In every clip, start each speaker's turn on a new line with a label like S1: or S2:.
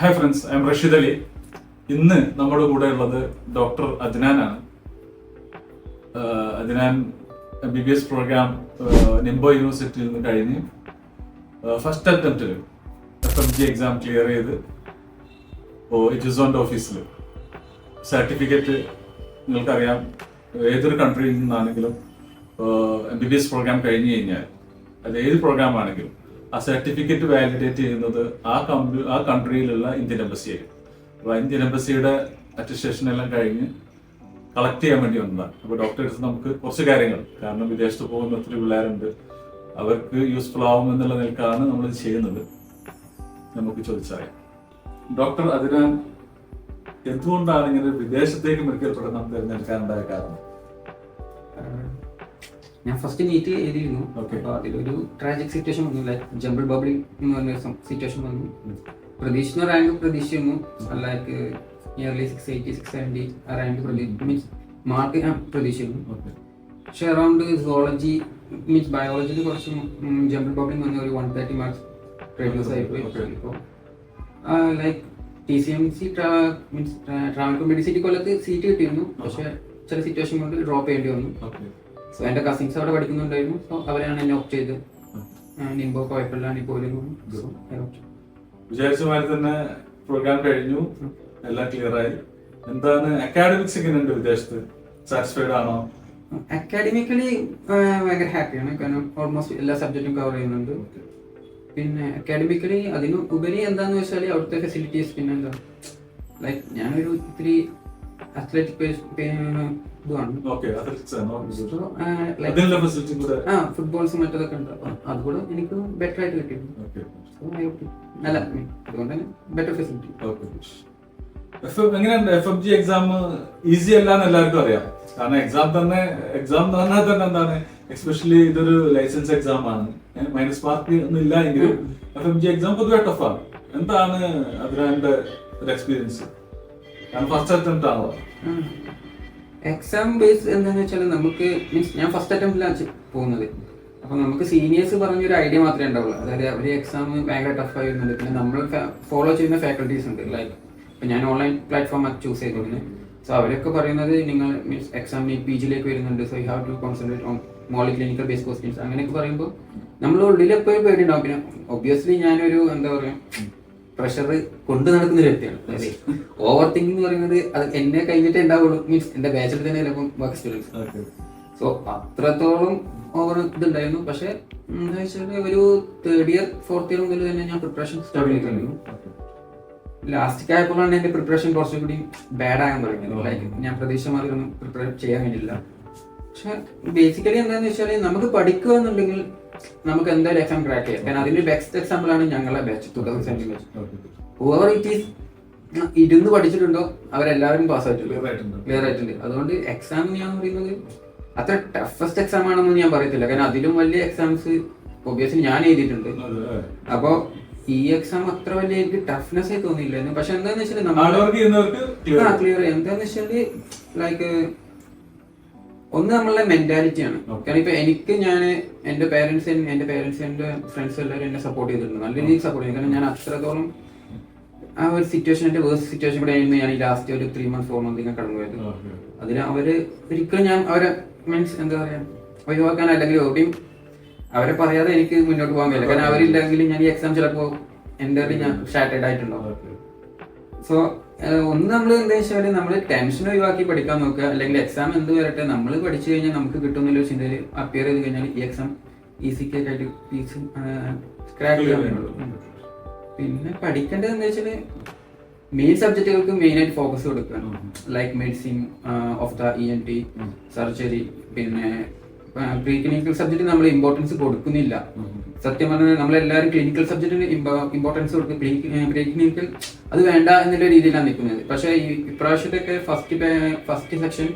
S1: Hi friends I'm Rasheed Ali ഇന്ന് നമ്മുടെ കൂടെ ഉള്ളത് doctor അദ്നാനാണ് Adnan B B S programme നിംബോ യൂണിവേഴ്സിറ്റിയിൽ നിന്ന് കഴിഞ്ഞ് first അറ്റംപ്റ്റിൽ F M G exam clear ചെയ്ത് ഇപ്പോൾ എജുസോണിന്റെ ഓഫീസിൽ സർട്ടിഫിക്കറ്റ് നിങ്ങൾക്കറിയാം ഏതൊരു കൺട്രിയിൽ നിന്നാണെങ്കിലും ബി ബി എസ് പ്രോഗ്രാം കഴിഞ്ഞ് കഴിഞ്ഞാൽ അത് ഏത് പ്രോഗ്രാം ആണെങ്കിലും ആ സർട്ടിഫിക്കറ്റ് വാലിഡേറ്റ് ചെയ്യുന്നത് ആ കമ്പ്യൂ ആ കൺട്രിയിലുള്ള ഇന്ത്യൻ എംബസിയായിരിക്കും അപ്പോൾ ഇന്ത്യൻ എംബസിയുടെ അറ്റസ്റ്റേഷൻ എല്ലാം കഴിഞ്ഞ് കളക്ട് ചെയ്യാൻ വേണ്ടി വന്നതാണ്. അപ്പോൾ ഡോക്ടേഴ്സ് നമുക്ക് കുറച്ച് കാര്യങ്ങൾ. കാരണം വിദേശത്ത് പോകുന്ന ഒത്തിരി പിള്ളേരുണ്ട്. അവർക്ക് യൂസ്ഫുൾ ആവും എന്നുള്ള നിലക്കാണ് നമ്മൾ ചെയ്യുന്നത്. നമുക്ക് ചോദിച്ചറിയാം. ഡോക്ടർ അതിനാൽ എന്തുകൊണ്ടാണ് ഇങ്ങനെ വിദേശത്തേക്ക് മെഡിക്കൽ പഠനം തിരഞ്ഞെടുക്കാനുണ്ടായ കാരണം?
S2: ഞാൻ ഫസ്റ്റ് നീറ്റ് എഴുതിയിരുന്നു. അപ്പൊ അതിലൊരു ട്രാജിക് സിറ്റുവേഷൻ വന്നു. ലൈക്ക് ജമ്പിൾ ബബിൾ എന്ന് പറഞ്ഞ സിറ്റുവേഷൻ വന്നു. പ്രതീക്ഷിക്കുന്ന റാങ്ക് പ്രതീക്ഷിച്ചിരുന്നു. Like nearly six eighty six seventy ആ റാങ്ക് പ്രതീക്ഷ മീൻസ് മാർക്ക് ഞാൻ പ്രതീക്ഷിച്ചിരുന്നു. പക്ഷെ അറൗണ്ട് സുവോളജി മീൻസ് ബയോളജിയിൽ കുറച്ച് ജമ്പിൾ ബബിളിംഗ് വന്ന ഒരു വൺ തേർട്ടി മാർക്സ് റെഡ്യൂസ് ആയിപ്പോയി. ഇപ്പോൾ like T C M C means travel Medicity കൊല്ലത്ത് സീറ്റ് കിട്ടിയിരുന്നു. പക്ഷെ ചില സിറ്റുവേഷൻ കൊണ്ട് ഡ്രോപ്പ് ചെയ്യേണ്ടി വന്നു. സോ എന്റെ കസിൻസ് അവിടെ പഠിക്കുന്നുണ്ടായിരുന്നു. സോ അവരാണ് എന്നെ ഓപ്റ്റ് ചെയ്ത് നിമ്പോ കുഴപ്പമില്ല നീ പോലും
S1: വിചാരിച്ച മാതിരി തന്നെ പ്രോഗ്രാം കഴിഞ്ഞു. എല്ലാം ക്ലിയർ ആയി. എന്താണ് അക്കാഡമിക്സ് എങ്ങനെയുണ്ട് വിദേശത്ത്? സാറ്റിസ്ഫൈഡ് ആണോ?
S2: അക്കാഡമിക്കലി ഭയങ്കര ഹാപ്പിയാണ് കാരണം ഓൾമോസ്റ്റ് എല്ലാ സബ്ജക്റ്റും കവർ ചെയ്യുന്നുണ്ട്. പിന്നെ അക്കാഡമിക്കലി അതിന് ഉപരി എന്താന്ന് വെച്ചാൽ അവിടുത്തെ ഫെസിലിറ്റീസ് പിന്നെ എന്താ? ലൈക്ക് ഞാനൊരു ഇത്തിരി അത്ലറ്റിക്
S1: കൂടെ
S2: ആ ഫുട്ബോൾസ് മറ്റതൊക്കെ ഉണ്ട്. അതുകൂടെ എനിക്ക് ബെറ്റർ ആയിട്ട് കിട്ടിയിട്ടുണ്ട് നല്ല അതുകൊണ്ട് തന്നെ ബെറ്റർ ഫെസിലിറ്റി
S1: എഫ് എങ്ങനെയുണ്ട്? F M G exam easy അല്ല എന്ന് എല്ലാവർക്കും അറിയാം. കാരണം എക്സാം തന്നെ എക്സാം എന്ന് പറഞ്ഞാൽ തന്നെ എന്താണ്? എക്സ്പെഷ്യലി ഇതൊരു ലൈസൻസ് എക്സാം ആണ്. മൈനസ് മാർക്ക് ഒന്നും ഇല്ല എങ്കിലും എഫ് എം ജി എക്സാം പൊതുവെ ടഫാണ് എന്താണ് അതിന്റെ ഒരു എക്സ്പീരിയൻസ് കാരണം ഫസ്റ്റ് അറ്റംപ്റ്റ് ആണോ.
S2: എക്സാം ബേസ് എന്താണെന്ന് വെച്ചാൽ നമുക്ക് മീൻസ് ഞാൻ ഫസ്റ്റ് അറ്റംപ്റ്റിലാണ് പോകുന്നത്. അപ്പൊ നമുക്ക് സീനിയേഴ്സ് പറഞ്ഞൊരു ഐഡിയ മാത്രമേ ഉണ്ടാവുള്ളൂ. അതായത് അവർ എക്സാം ഭയങ്കര ടഫ് ആയിരുന്നുണ്ട്. പിന്നെ നമ്മൾ ഫോളോ ചെയ്യുന്ന ഫാക്കൽറ്റീസ് ഉണ്ട്. ലൈക്ക് ഇപ്പൊ ഞാൻ ഓൺലൈൻ പ്ലാറ്റ്ഫോം ചൂസ് ചെയ്തിരുന്നത് സോ അവരൊക്കെ പറയുന്നത് നിങ്ങൾ മീൻസ് എക്സാം പി ജിയിലേക്ക് വരുന്നുണ്ട്. So you have to concentrate on mostly clinical base questions അങ്ങനെയൊക്കെ പറയുമ്പോൾ നമ്മൾ ഉള്ളിൽ എപ്പോഴും പേടിയുണ്ടാവും പിന്നെ ഒബ്വിയസ്ലി ഞാനൊരു എന്താ പറയാ പ്രഷർ കൊണ്ടു നടക്കുന്ന ഒരു വ്യക്തിയാണ്. ഓവർ തിങ്കിങ് എന്ന് പറയുന്നത് അത് എന്നെ കഴിഞ്ഞിട്ട് ഉണ്ടാവുള്ളൂ. മീൻസ് എന്റെ ബാച്ചിൽ തന്നെ ചിലപ്പം
S1: ഓക്കെ
S2: സോ അത്രത്തോളം ഓവർ ഇതുണ്ടായിരുന്നു. പക്ഷെ എന്താ വെച്ചാൽ ഒരു തേർഡ് ഇയർ ഫോർത്ത് ഇയർ മുതൽ തന്നെ ഞാൻ പ്രിപ്പറേഷൻ സ്റ്റാർട്ട് ചെയ്തിട്ടുണ്ടായിരുന്നു ലാസ്റ്റ് ആയപ്പോഴാണ് എന്റെ പ്രിപ്പറേഷൻ കുറച്ചും കൂടി ബാഡ് ആകാൻ തുടങ്ങിയത്. ലൈക്ക് ഞാൻ പ്രതീക്ഷ മാറി ഒന്നും പ്രിപ്പയർ ചെയ്യാൻ വേണ്ടിയില്ല. പക്ഷെ ബേസിക്കലി എന്താണെന്ന് വെച്ചാൽ നമുക്ക് പഠിക്കുക എന്നുണ്ടെങ്കിൽ നമുക്ക് എന്തായാലും എക്സാം ക്രാക്ക് ചെയ്യാം. കാരണം അതിന്റെ ബെസ്റ്റ് എക്സാമ്പിൾ ആണ് ഞങ്ങളെ batch two thousand seventeen batch over it is ഇരുന്ന് പഠിച്ചിട്ടുണ്ടോ? അവരെല്ലാവരും പാസ് ആയിട്ടുണ്ട്. ക്ലിയർ ആയിട്ടുണ്ട്. അതുകൊണ്ട് എക്സാം ഞാൻ പറയുന്നത് അത്ര ടഫസ്റ്റ് എക്സാം ആണെന്ന് ഞാൻ പറയത്തില്ല. കാരണം അതിലും വലിയ എക്സാംസ് ഒബിയസ്ലി ഞാൻ എഴുതിയിട്ടുണ്ട്. അപ്പോ ഈ എക്സാം അത്ര വലിയ എനിക്ക് ടഫ്നെസ് ആയി തോന്നിയില്ലായിരുന്നു. പക്ഷെ എന്താന്ന് വെച്ചാൽ
S1: ക്ലിയർ
S2: എന്താന്ന് വെച്ചാൽ ലൈക്ക് ഒന്ന് നമ്മളുടെ മെന്റാലിറ്റി ആണ്. കാരണം ഇപ്പൊ എനിക്ക് ഞാൻ എന്റെ പേരൻസ് എന്റെ പേരൻസ് എന്റെ ഫ്രണ്ട്സ് എല്ലാവരും എന്നെ സപ്പോർട്ട് ചെയ്തിട്ടുണ്ട്. നല്ല രീതിയിൽ സപ്പോർട്ട് ചെയ്തു കാരണം ഞാൻ അത്രത്തോളം ആ ഒരു സിറ്റുവേഷൻ എന്റെ വേഴ്സ് സിറ്റുവേഷൻ കൂടെ ആയിരുന്നു. ഞാൻ ഈ ലാസ്റ്റ് ഒരു ത്രീ മന്ത്സ് ഫോർ മന്ത് ഇങ്ങനെ കടന്നു പോയത് അതിൽ അവർ ഒരിക്കലും ഞാൻ അവരെ മീൻസ് എന്താ പറയാ ഒഴിവാക്കാൻ അല്ലെങ്കിൽ എവിടെയും അവരെ പറയാതെ എനിക്ക് മുന്നോട്ട് പോകാൻ കഴിയില്ല. കാരണം അവരില്ലെങ്കിൽ ഞാൻ ഈ എക്സാം ചിലപ്പോ എന്റെ ഞാൻ ഷാറ്റേഡ് ആയിട്ടുണ്ടാവും. സോ ഒന്ന് നമ്മൾ എന്താ വെച്ചാൽ നമ്മൾ ടെൻഷൻ ഒഴിവാക്കി പഠിക്കാൻ നോക്കുക. അല്ലെങ്കിൽ എക്സാം എന്ത് വരട്ടെ നമ്മൾ പഠിച്ചു കഴിഞ്ഞാൽ നമുക്ക് കിട്ടുന്നില്ല ചിന്തയിൽ അപ്പിയർ ചെയ്ത് കഴിഞ്ഞാൽ ഈ എക്സാം ഈസിക്ക് ആയിട്ട് ഈസി ക്രാക്ക് ചെയ്യാൻ പറ്റുള്ളൂ ഉം. പിന്നെ പഠിക്കേണ്ടത് എന്താ വെച്ചാൽ മെയിൻ സബ്ജക്റ്റുകൾക്ക് മെയിൻ ആയിട്ട് ഫോക്കസ് കൊടുക്കുക. Like medicine of the E N T surgery പിന്നെ പ്രീ ക്ലിനിക്കൽ സബ്ജക്റ്റ് നമ്മൾ ഇമ്പോർട്ടൻസ് കൊടുക്കുന്നില്ല. സത്യം പറഞ്ഞാൽ നമ്മളെല്ലാവരും ക്ലിനിക്കൽ സബ്ജക്റ്റിന് ഇമ്പോർട്ടൻസ് കൊടുക്കും പ്രീ ക്ലിനിക്കൽ അത് വേണ്ട എന്നുള്ള രീതിയിലാണ് നിൽക്കുന്നത്. പക്ഷേ ഈ ഇപ്രാവശ്യത്തൊക്കെ first first section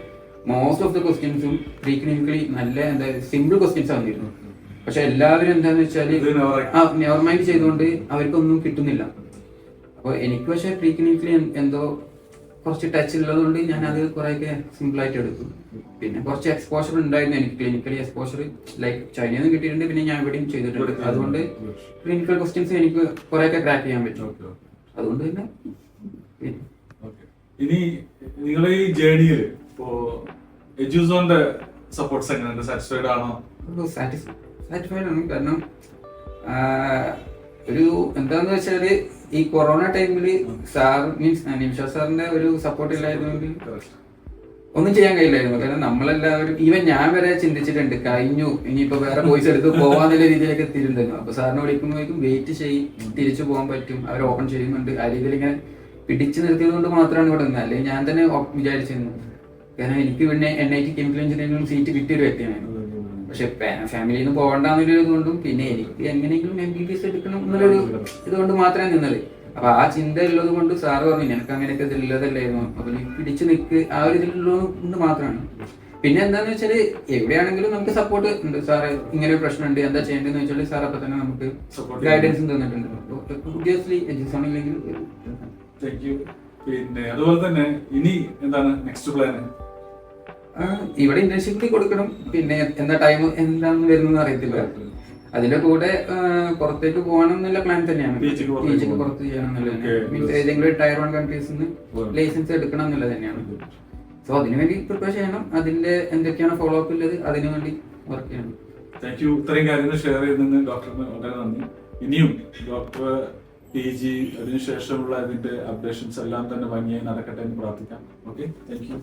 S2: most of the ക്വസ്റ്റ്യൻസും പ്രീ ക്ലിനിക്കലി നല്ല എന്താ സിമ്പിൾ ക്വസ്റ്റ്യൻസ് വന്നിരുന്നു പക്ഷെ എല്ലാവരും എന്താന്ന്
S1: never
S2: ആ നെവർ മൈൻഡ് ചെയ്തുകൊണ്ട് അവർക്കൊന്നും കിട്ടുന്നില്ല. അപ്പോൾ എനിക്ക് പക്ഷേ പ്രീ ക്ലിനിക്കലി എന്തോ കുറച്ച് ടച്ച് ഉള്ളതുകൊണ്ട് ഞാൻ അത് കുറേയൊക്കെ സിമ്പിൾ ആയിട്ട് എടുത്തു പിന്നെ കുറച്ച് എക്സ്പോഷർ ഉണ്ടായിരുന്നു എനിക്ക് ക്ലിനിക്കലി എക്സ്പോഷർ ലൈക്ക് ചൈനയിൽ നിന്ന് കിട്ടിയിട്ടുണ്ട് പിന്നെ ഞാൻ ഇവിടെയും ചെയ്തിട്ടുണ്ട്. അതുകൊണ്ട് ക്ലിനിക്കൽ ക്വസ്റ്റ്യൻസ് എനിക്ക് കുറേയൊക്കെ ക്രാക്ക് ചെയ്യാൻ പറ്റും. അതുകൊണ്ട് തന്നെ
S1: ഇനി നിങ്ങൾ ഈ ജേണിയിൽ ഇപ്പോ എജുസോന്റെ സപ്പോർട്ട്സ് എങ്ങനെയുണ്ട്? സാറ്റിസ്ഫൈഡ് ആണോ?
S2: സാറ്റിസ്ഫൈഡ് ആണ്. കാരണം ഒരു എന്താന്ന് വെച്ചാൽ ഈ കൊറോണ ടൈമിൽ സാർ മീൻസ് നിമിഷ സാറിന്റെ ഒരു സപ്പോർട്ട് ഇല്ലായിരുന്നെങ്കിൽ ഒന്നും ചെയ്യാൻ കഴിയില്ലായിരുന്നു. കാരണം നമ്മളെല്ലാവരും ഈവൻ ഞാൻ വരെ ചിന്തിച്ചിട്ടുണ്ട് കഴിഞ്ഞു ഇനിയിപ്പോ വേറെ ബോയ്സ് എടുത്ത് പോവാന്നുള്ള രീതിയിലേക്ക് എത്തിയിട്ടുണ്ടായിരുന്നു അപ്പൊ സാറിനെ വിളിക്കുമ്പോഴേക്കും വെയിറ്റ് ചെയ്യും തിരിച്ചു പോകാൻ പറ്റും അവർ ഓപ്പൺ ചെയ്യുന്നുണ്ട്. ആ രീതിയിൽ ഇങ്ങനെ പിടിച്ചു നിർത്തിയത് കൊണ്ട് മാത്രമാണ് ഇവിടെ നിന്നത് അല്ലെങ്കിൽ ഞാൻ തന്നെ വിചാരിച്ചിരുന്നു. കാരണം എനിക്ക് പിന്നെ N I T chemical engineering seat കിട്ടിയൊരു വ്യക്തിയാണ് പക്ഷെ ഫാമിലിയിൽ നിന്ന് പോകണ്ടെന്നൊരു ഇതുകൊണ്ടും പിന്നെ എനിക്ക് എങ്ങനെയെങ്കിലും എം ബി ബി എസ് എടുക്കണം എന്നുള്ളൊരു ഇതുകൊണ്ട് മാത്രമേ നിന്നത്. അപ്പൊ ആ ചിന്ത ഉള്ളത് കൊണ്ട് സാറ് പറഞ്ഞു എനിക്ക് അങ്ങനെയൊക്കെ ഇതില്ലതല്ലായിരുന്നു അപ്പൊ നീ പിടിച്ചു നിൽക്ക് ആ ഒരു ഇതിലുള്ളത് കൊണ്ട് മാത്രമാണ്. പിന്നെ എന്താന്ന് വെച്ചാൽ എവിടെയാണെങ്കിലും നമുക്ക് സപ്പോർട്ട് ഉണ്ട് സാറ് ഇങ്ങനെ ഒരു പ്രശ്നമുണ്ട് എന്താ ചെയ്യേണ്ടതെന്ന് വെച്ചാൽ സാർ അപ്പൊ തന്നെ നമുക്ക് ഗൈഡൻസും തന്നിട്ടുണ്ട്. ഒബ്വിയസ്ലി ഇല്ലെങ്കിൽ
S1: താങ്ക് പിന്നെ അതുപോലെ തന്നെ ഇനി എന്താണ് നെക്സ്റ്റ് പ്ലാൻ
S2: ഇവിടെ ഇന്റേൺഷിപ്പിൽ കൊടുക്കണം. പിന്നെ എന്താ ടൈം എന്താണ് വരുന്നത് അറിയത്തില്ല. അതിന്റെ കൂടെ പുറത്തേക്ക് പോകണം. എന്നുള്ള പ്ലാൻ തന്നെയാണ്. പുറത്ത് ചെയ്യണം എന്നുള്ളത് മീൻസ് ഏതെങ്കിലും ടയർ വൺ
S1: കൺട്രീസ്
S2: ലൈസൻസ് എടുക്കണം എന്നുള്ളത് തന്നെയാണ്. സോ അതിനു വേണ്ടി പ്രിപ്പയർ ചെയ്യണം. അതിന്റെ എന്തൊക്കെയാണ് ഫോളോ അപ്പ് ഉള്ളത് അതിനു വേണ്ടി വർക്ക് ചെയ്യണം.
S1: താങ്ക് യു ഇത്രയും കാര്യങ്ങൾ ഷെയർ ചെയ്തതിന് ഡോക്ടറിന് വളരെ നന്ദി. ഇനിയും ഡോക്ടർ പി ജി അതിനുശേഷമുള്ള അതിന്റെ അപ്ഡേഷൻസ് എല്ലാം തന്നെ ഭംഗിയായി നടക്കട്ടെ എന്ന് പ്രാർത്ഥിക്കാം. Okay thank you